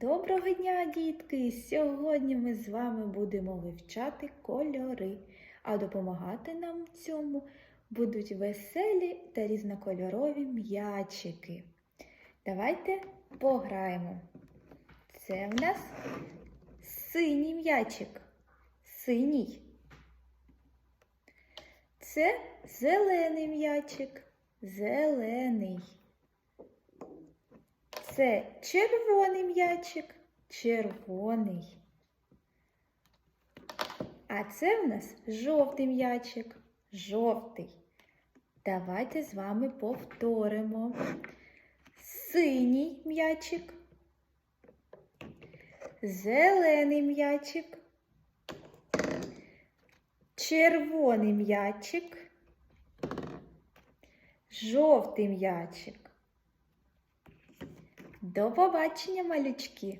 Доброго дня, дітки! Сьогодні ми з вами будемо вивчати кольори, а допомагати нам в цьому будуть веселі та різнокольорові м'ячики. Давайте пограємо. Це в нас синій м'ячик. Синій. Це зелений м'ячик. Зелений. Це червоний м'ячик, червоний. А це в нас жовтий м'ячик, жовтий. Давайте з вами повторимо. Синій м'ячик, зелений м'ячик, червоний м'ячик, жовтий м'ячик. До побачення, малючки!